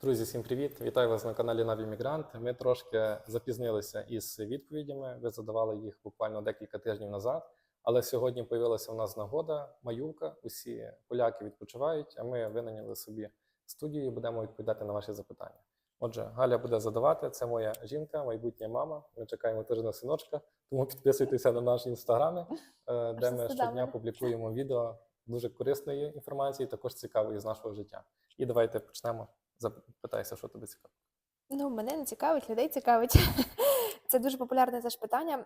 Друзі, всім привіт! Вітаю вас на каналі Наві Мігрант. Ми трошки запізнилися із відповідями. Ви задавали їх буквально декілька тижнів назад. Але сьогодні появилася у нас нагода, маюка. Усі поляки відпочивають, а ми винайняли собі студію і будемо відповідати на ваші запитання. Отже, Галя буде задавати. Це моя жінка, майбутня мама. Ми чекаємо теж на синочка. Тому підписуйтеся на наші інстаграми, е, де ми щодня публікуємо відео дуже корисної інформації, також цікавої з нашого життя. І давайте почнемо. Запитайся, що тобі цікаво. Ну, мене не цікавить, людей цікавить. Це дуже популярне теж питання.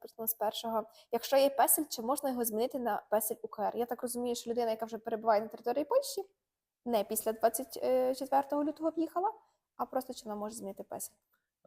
Почну з першого. Якщо є песель, чи можна його змінити на песель УКР? Я так розумію, що людина, яка вже перебуває на території Польщі, не після 24 лютого в'їхала, а просто чи вона може змінити песель.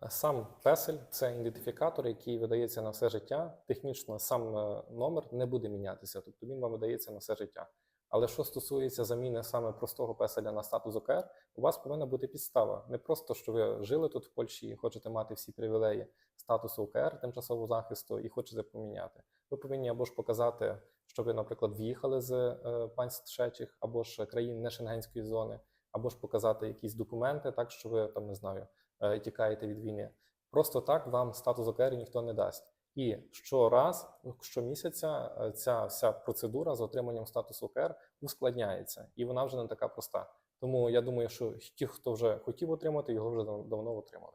Сам песель це ідентифікатор, який видається на все життя. Технічно сам е, номер не буде мінятися, тобто він вам видається на все життя. Але що стосується заміни саме простого песеля на статус ОКР, у вас повинна бути підстава. Не просто, що ви жили тут в Польщі і хочете мати всі привілеї статусу ОКР, тимчасового захисту, і хочете поміняти. Ви повинні або ж показати, що ви, наприклад, в'їхали з е, państw тречих, або ж країн не шенгенської зони, або ж показати якісь документи, так що ви там не знаю, е, тікаєте від війни. Просто так вам статус ОКР ніхто не дасть. І щораз, щомісяця, е, ця вся процедура з отриманням статусу ОКР ускладняється, і вона вже не така проста. Тому я думаю, що ті, хто вже хотів отримати, його вже давно отримали.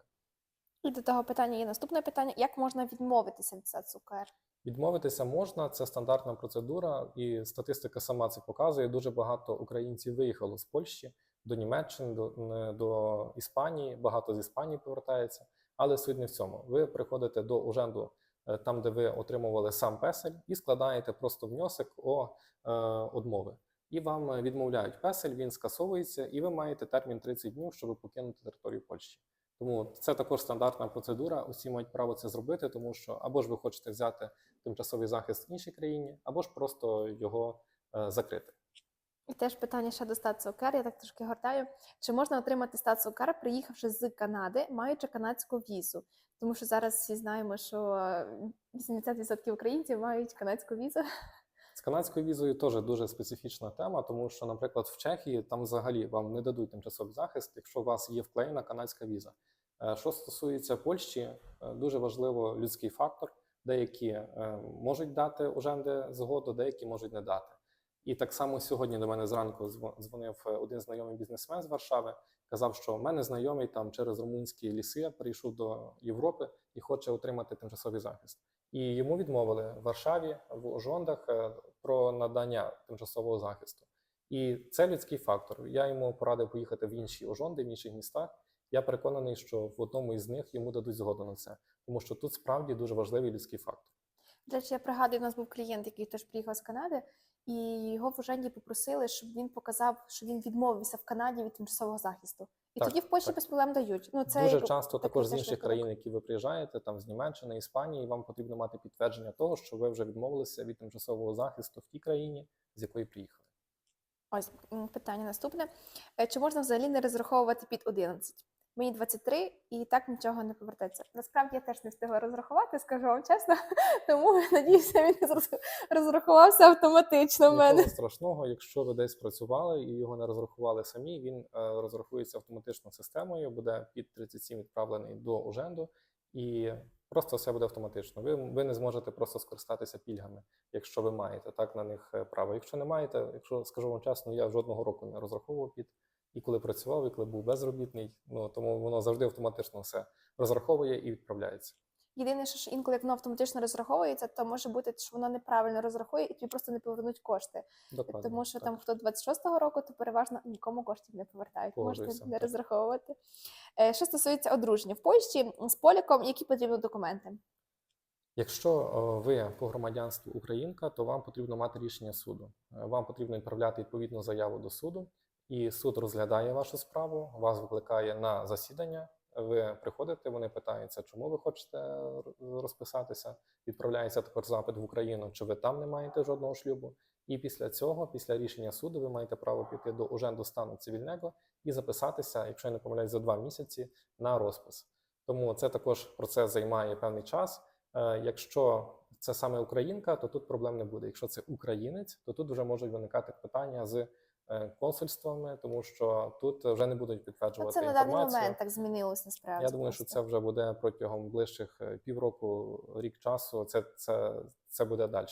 І до того питання є наступне питання: як можна відмовитися від статусу УКР? Відмовитися можна, це стандартна процедура, і статистика сама це показує. Дуже багато українців виїхало з Польщі до Німеччини, до, до Іспанії. Багато з Іспанії повертається. Але суть не в цьому. Ви приходите до уженду, там, де ви отримували сам песель, і складаєте просто внесок о е, одмови. І вам е, відмовляють песель, він скасовується, і ви маєте термін 30 днів, щоб покинути територію Польщі. Тому це також стандартна процедура. Усі мають право це зробити, тому що або ж ви хочете взяти тимчасовий захист в іншій країні, або ж просто його е, закрити. І теж питання ще до статусу УКР, я так трошки гортаю. Чи можна отримати статус УКР, приїхавши з Канади, маючи канадську візу? Тому що зараз всі знаємо, що е, 80% українців мають канадську візу. З канадською візою теж дуже специфічна тема, тому що, наприклад, в Чехії там взагалі вам не дадуть тимчасовий захист, якщо у вас є вклеєна канадська віза. Е, Що стосується Польщі, е, дуже важливо людський фактор. Деякі е, можуть дати уженди згоду, деякі можуть не дати. І так само сьогодні до мене зранку дзвонив е, один знайомий бізнесмен з Варшави. Казав, що в мене знайомий там через румунські ліси прийшов до Європи і хоче отримати тимчасовий захист. І йому відмовили в Варшаві в ожондах е, про надання тимчасового захисту. І це людський фактор. Я йому порадив поїхати в інші ожонди, в інших містах. Я переконаний, що в одному із них йому дадуть згоду на це, тому що тут справді дуже важливий людський фактор. До речі, я пригадую, у нас був клієнт, який теж приїхав з Канади, і його в Уженді попросили, щоб він показав, що він відмовився в Канаді від тимчасового захисту. І Так, тоді в Польщі так. без проблем дають. Ну це Дуже часто також з інших країн, які ви приїжджаєте, там з Німеччини, Іспанії, вам потрібно мати підтвердження того, що ви вже відмовилися від тимчасового захисту в тій країні, з якої приїхали. Ось питання наступне: Е, чи можна взагалі не розраховувати під 11? Мені 23 і так нічого не повертається. Насправді я теж не встигла розрахувати, скажу вам чесно. Тому надіюся, він розрахувався автоматично в мене. Нічого страшного, якщо ви десь працювали і його не розрахували самі, він е, розрахується автоматично системою, буде під 37 відправлений до уженду, і просто все буде автоматично. Ви, ви не зможете просто скористатися пільгами, якщо ви маєте так на них е, право. Якщо не маєте, якщо скажу вам чесно, я жодного року не розраховував під. І коли працював, і коли був безробітний, ну тому воно завжди автоматично все розраховує і відправляється. Єдине, що ж інколи як воно автоматично розраховується, то може бути, що воно неправильно розрахує, і тобі просто не повернуть кошти. Докладно, Тому що так. там хто 26-го року, то переважно нікому коштів не повертають. Можете не так. розраховувати. Е, Що стосується одруження в Польщі з поляком, які потрібні документи? Якщо ви по громадянству українка, то вам потрібно мати рішення суду. Е, Вам потрібно відправляти відповідну заяву до суду, і суд розглядає вашу справу, вас викликає на засідання. Ви приходите, вони питаються, чому ви хочете розписатися. Відправляється також запит в Україну, чи ви там не маєте жодного шлюбу. І після цього, після рішення суду, ви маєте право піти до уженду стану цивільного і записатися, якщо я не помиляюсь, за два місяці на розпис. Тому це також процес займає певний час. Е, Якщо це саме українка, то тут проблем не буде. Якщо це українець, то тут вже можуть виникати питання з консульствами, тому що тут вже не будуть Ну, підтверджувати це на даний інформацію. момент так змінилось насправді. Я думаю, що це вже буде протягом ближчих е, півроку, рік часу. Це, це, це буде далі.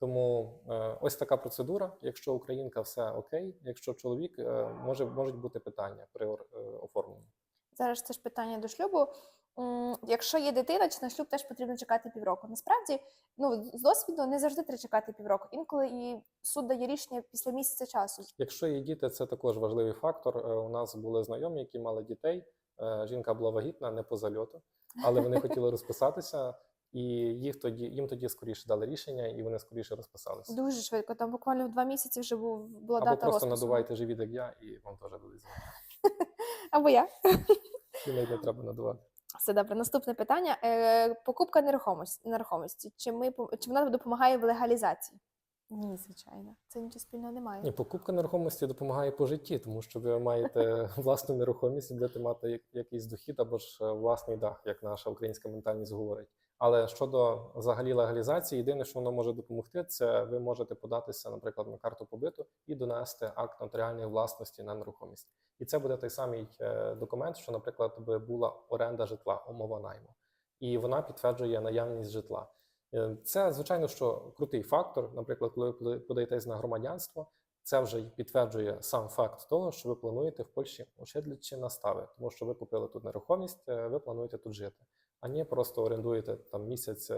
Тому е, ось така процедура. Якщо українка все окей, якщо чоловік, е, може можуть бути питання при ор- е, оформленні. Зараз це ж питання до шлюбу. Якщо є дитина, чи на шлюб теж потрібно чекати півроку. Насправді, ну з досвіду не завжди треба чекати півроку. Інколи і суд дає рішення після місяця часу. Якщо є діти, це також важливий фактор. Е, У нас були знайомі, які мали дітей. Е, Жінка була вагітна, не по зальоту, але вони хотіли розписатися, і їх тоді їм тоді скоріше дали рішення, і вони скоріше розписалися. Дуже швидко. Там буквально в два місяці вже був була Або дата просто розпису. надувайте живіт, як я, і вам теж дадуть. Або я. І не треба надувати. Все добре. Наступне питання: е, покупка нерухомості. нерухомості. Чи ми чи вона допомагає в легалізації? Ні, звичайно, це нічого спільного немає. Ні, покупка нерухомості допомагає по житті, тому що ви маєте власну нерухомість і будете мати як- якийсь дохід або ж е, власний дах, як наша українська ментальність говорить. Але щодо взагалі легалізації, єдине, що воно може допомогти, це ви можете податися, наприклад, на карту побиту і донести акт нотаріальної власності на нерухомість. І це буде той самий е, документ, що, наприклад, би була оренда житла, умова найму, і вона підтверджує наявність житла. Е, Це звичайно, що крутий фактор. Наприклад, коли ви подаєтесь на громадянство, це вже підтверджує сам факт того, що ви плануєте в Польщі ощадлюючи настави, тому що ви купили тут нерухомість, е, ви плануєте тут жити, а не просто орендуєте там місяць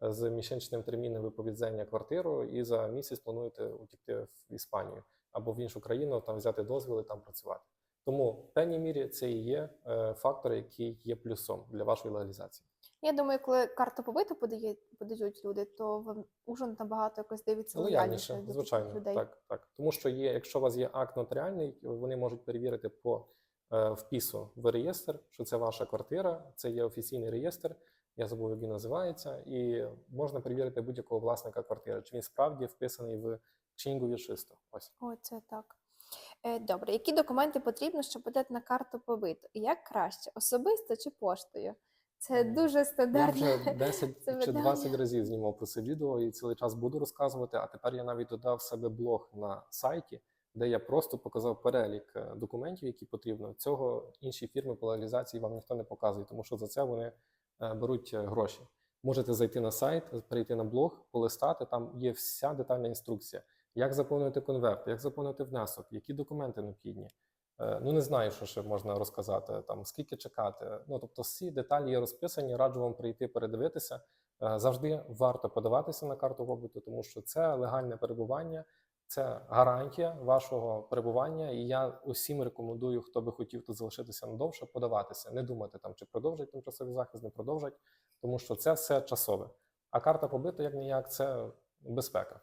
з місячним терміном виповідзення квартиру, і за місяць плануєте утікти в Іспанію або в іншу країну, там взяти дозвіл і там працювати. Тому в певній мірі це і є е, фактор, який є плюсом для вашої легалізації. Я думаю, коли карту побиту подає, подають люди, то в ужин набагато якось дивиться лояльніше звичайно, людей. так, так. Тому що є, якщо у вас є акт нотаріальний, вони можуть перевірити по впису в реєстр, що це ваша квартира, це є офіційний реєстр. Я забув, як він називається, і можна перевірити будь-якого власника квартири, чи він справді вписаний в Księgu Wieczystą. Ось О, це так. Е, Добре, які документи потрібно, щоб подати на карту побиту? Як краще, особисто чи поштою? Це М, дуже я вже 10 це чи питання. 20 разів знімав про це відео і цілий час буду розказувати. А тепер я навіть додав себе блог на сайті, де я просто показав перелік е, документів, які потрібно. Цього інші фірми по легалізації вам ніхто не показує, тому що за це вони е, беруть е, гроші. Можете зайти на сайт, перейти на блог, полистати. Там є вся детальна інструкція, як заповнити конверт, як заповнити внесок, які документи необхідні. Ну, не знаю, що ще можна розказати. Там скільки чекати. Ну тобто, всі деталі є розписані. Раджу вам прийти передивитися. Завжди варто подаватися на карту побуту, тому що це легальне перебування, це гарантія вашого перебування. І я усім рекомендую, хто би хотів тут залишитися надовше, подаватися, не думати там, чи продовжать тимчасовий захист, не продовжать, тому що це все часове. А карта побиту, як ніяк, це безпека.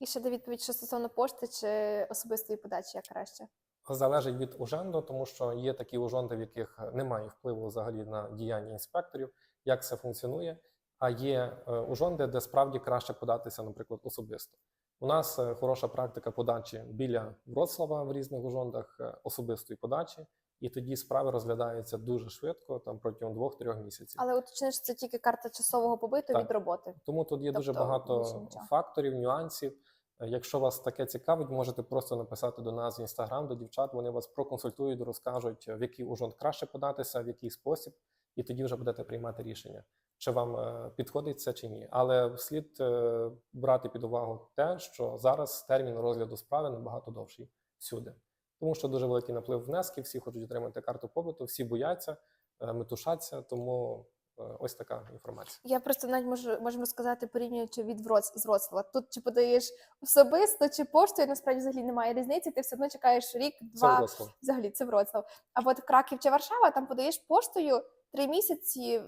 І ще до відповідь, що стосовно пошти чи особистої подачі, як краще. залежить від уженду, тому що є такі ужонди, в яких немає впливу взагалі на діяння інспекторів, як це функціонує. А є е, ужонди, де справді краще податися, наприклад, особисто. У нас е, хороша практика подачі біля Вроцлава в різних ужондах е, особистої подачі, і тоді справи розглядаються дуже швидко, там протягом двох-трьох місяців. Але уточниш, це тільки карта часового побиту Так. від роботи. Тому тут є дуже Тобто багато факторів, нюансів. Е, Якщо вас таке цікавить, можете просто написати до нас в інстаграм, до дівчат. Вони вас проконсультують, розкажуть, в який ужонт краще податися, в який спосіб, і тоді вже будете приймати рішення, чи вам е, підходить це чи ні. Але слід е, брати під увагу те, що зараз термін розгляду справи набагато довший всюди, тому що дуже великий наплив внесків, всі хочуть отримати карту побуту, всі бояться, е, метушаться, тому ось така інформація. Я просто навіть можу можемо сказати, порівнюючи від Вроц з Вроцлава. Тут чи подаєш особисто, чи поштою, насправді взагалі немає різниці. Ти все одно чекаєш рік, два Вроцлав. Взагалі це Вроцлав. А от Краків чи Варшава, там подаєш поштою три місяці.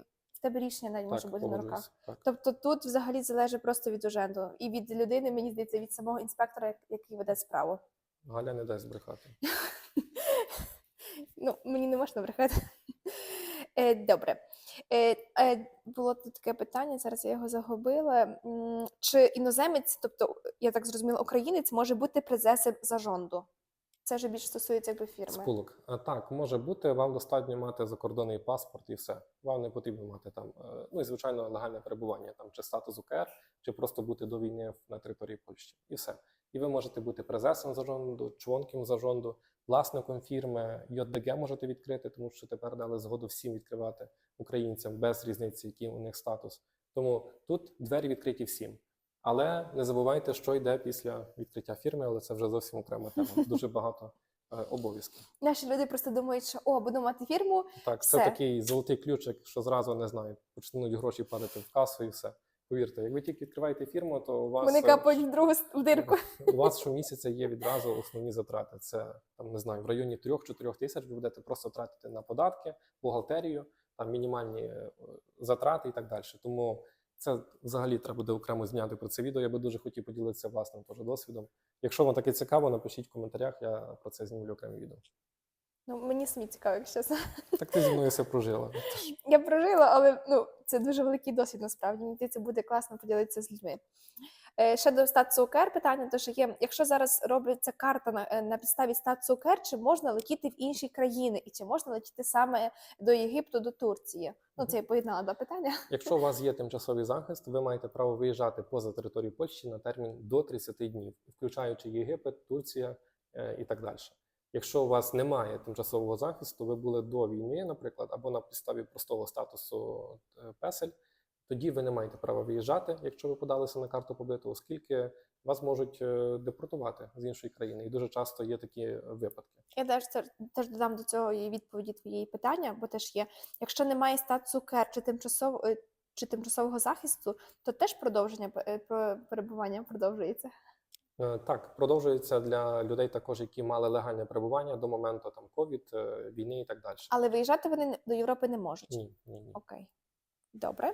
Тебе рішення навіть може бути на руках. Так. Тобто тут взагалі залежить просто від уженду і від людини, мені здається, від самого інспектора, який веде справу. Галя не дасть брехати. Ну, мені не можна брехати. Е, Добре. Е, е, Було тут таке питання, зараз я його загубила. Чи іноземець, тобто, я так зрозуміла, українець може бути призесем зажонду? Це вже більше стосується якби фірми. Спулок. А, Так, може бути. Вам достатньо мати закордонний паспорт і все. Вам не потрібно мати там, е, ну і звичайно, легальне перебування, там чи статус УКР, чи просто бути до війни на території Польщі. І все. І ви можете бути презесом заронду, членком заронду, власником фірми, ЙДГ можете відкрити, тому що тепер дали згоду всім відкривати українцям без різниці, який у них статус. Тому тут двері відкриті всім. Але не забувайте, що йде після відкриття фірми, але це вже зовсім окрема тема. Дуже багато е, обов'язків. Наші люди просто думають, що о, буду мати фірму. Так, це Все. такий золотий ключик, що зразу не знаю, почнуть гроші падати в касу і все. Повірте, як ви тільки відкриваєте фірму, то у вас Вони е, капають в другу с- в дирку. у вас щомісяця є відразу основні затрати. Це там не знаю, в районі 3-4 тисяч ви будете просто тратити на податки, бухгалтерію, там мінімальні е, затрати і так далі. Тому це взагалі треба буде окремо зняти про це відео. Я би дуже хотів поділитися власним теж досвідом. Якщо вам таке цікаво, напишіть в коментарях, я про це знімлю окреме відео. Ну мені самі цікаво, якщо чесно. Так ти зі мною все прожила. Я прожила, але ну це дуже великий досвід насправді. Мені це буде класно поділитися з людьми. Е, Ще до статусу УКР питання, то що є, якщо зараз робиться карта на, е, на підставі статусу УКР, чи можна летіти в інші країни, і чи можна летіти саме до Єгипту, до Турції? Ну це я поєднала до питання. Якщо у вас є тимчасовий захист, ви маєте право виїжджати поза територію Польщі на термін до 30 днів, включаючи Єгипет, Турція е, і так далі. Якщо у вас немає тимчасового захисту, ви були до війни, наприклад, або на підставі простого статусу е, песель, тоді ви не маєте права виїжджати, якщо ви подалися на карту побиту, оскільки вас можуть е, депортувати з іншої країни, і дуже часто є такі е, випадки. Я теж теж додам до цього і відповіді твоєї питання, бо теж є. Якщо немає статусу КЕР чи тимчасово е, чи тимчасового захисту, то теж продовження про- перебування продовжується. Так, продовжується для людей, також які мали легальне перебування до моменту там ковід, війни і так далі. Але виїжджати вони до Європи не можуть. Ні, ні, ні. Окей. Добре.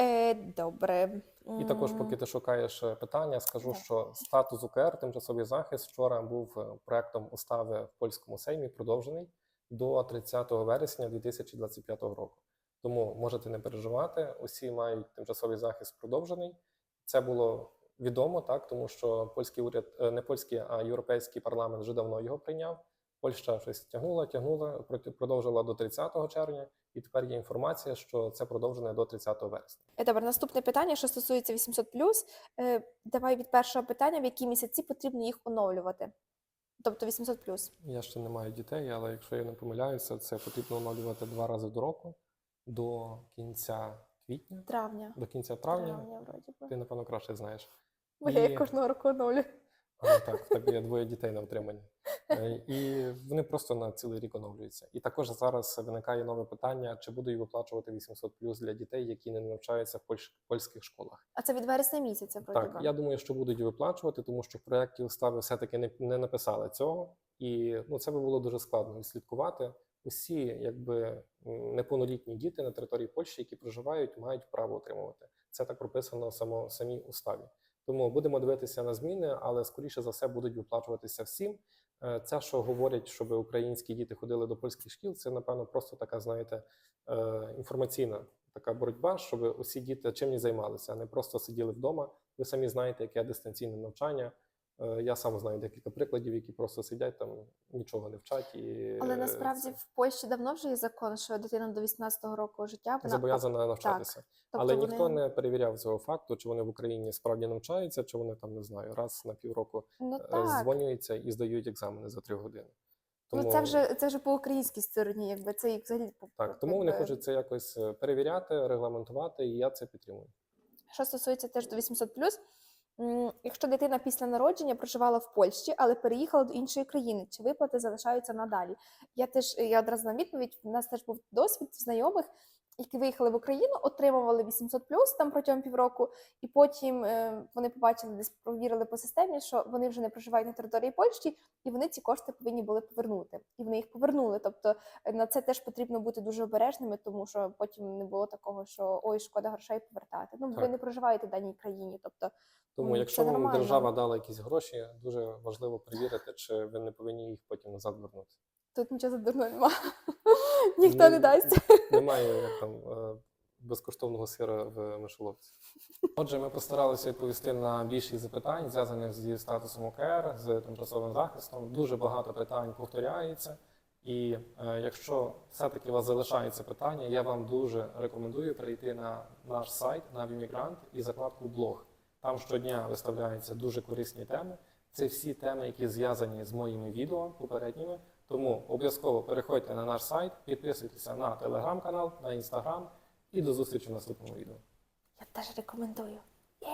Е, добре. І також, поки ти шукаєш е, питання, скажу, Да. що статус УКР, тимчасовий захист, вчора був е, проектом устави в польському сеймі продовжений до 30 вересня 2025 року. Тому можете не переживати, усі мають тимчасовий захист продовжений. Це було відомо, так тому що польський уряд, е, не польський, а європейський парламент вже давно його прийняв. Польща щось тягнула, тягнула, продовжила до 30 червня, і тепер є інформація, що це продовжене до 30 вересня. Е, Добре, наступне питання, що стосується 800+. Е, давай від першого питання, в які місяці потрібно їх оновлювати. Тобто 800+. Я ще не маю дітей, але якщо я не помиляюся, це потрібно оновлювати два рази до року, до кінця квітня, Травня. до кінця травня. Травня, вроді би. Ти, напевно, краще знаєш. Бо я їх кожного року оновлюю. А, так, в тебе є двоє дітей на утриманні. Е, І вони просто на цілий рік оновлюються. І також зараз виникає нове питання: чи будуть виплачувати 800 плюс для дітей, які не навчаються в польщ- польських школах? А це від вересня місяця, Так, я думаю, що будуть виплачувати, тому що в проєкті устави все-таки не, не написали цього, і ну це би було дуже складно відслідкувати. Усі, якби неповнолітні діти на території Польщі, які проживають, мають право отримувати. Це так прописано само самій уставі. Тому будемо дивитися на зміни, але скоріше за все будуть виплачуватися всім. Е, Це, що говорять, щоб українські діти ходили до польських шкіл, це напевно просто така, знаєте, е, інформаційна така боротьба, щоб усі діти чим не займалися, а не просто сиділи вдома. Ви самі знаєте, яке дистанційне навчання. Е, Я сам знаю декілька прикладів, які просто сидять там, нічого не вчать. І Але е, насправді в Польщі давно вже є закон, що дитина до 18 року життя вона зобов'язана навчатися. тобто Але вони- ніхто не перевіряв цього факту, чи вони в Україні справді навчаються, чи вони там не знаю, раз на півроку ну, е, дзвонюються і здають екзамени за три години. Ну це вже це вже по українській стороні, якби це їх взагалі так, тому вони хочуть це якось перевіряти, регламентувати, і я це підтримую. Що стосується теж до 800+, м, якщо дитина після народження проживала в Польщі, але переїхала до іншої країни, чи виплати залишаються надалі? Я теж я одразу на відповідь. У нас теж був досвід знайомих, які виїхали в Україну, отримували 800+, плюс там протягом півроку, і потім е, вони побачили, десь провірили по системі, що вони вже не проживають на території Польщі, і вони ці кошти повинні були повернути. І вони їх повернули. Тобто е, на це теж потрібно бути дуже обережними, тому що потім не було такого, що ой, шкода грошей повертати. Ну ви не проживаєте в даній країні. Тобто Тому, якщо вам нормально. держава дала якісь гроші, дуже важливо перевірити, чи ви не повинні їх потім назад вернути. тут нічого задурного нема. Ніхто не Ну, дасть. Немає як там е, безкоштовного сира в мишоловці. Отже, ми постаралися відповісти на більшість запитань, зв'язаних зі статусом ОКР, з тимчасовим захистом. Дуже багато питань повторяється. І е, якщо все-таки у вас залишаються питання, я вам дуже рекомендую перейти на наш сайт на Vimmigrant і закладку блог. Там щодня виставляються дуже корисні теми. Це всі теми, які зв'язані з моїми відео попередніми. Тому обов'язково переходьте на наш сайт, підписуйтеся на телеграм-канал, на інстаграм і до зустрічі в наступному відео. Я теж рекомендую. Є!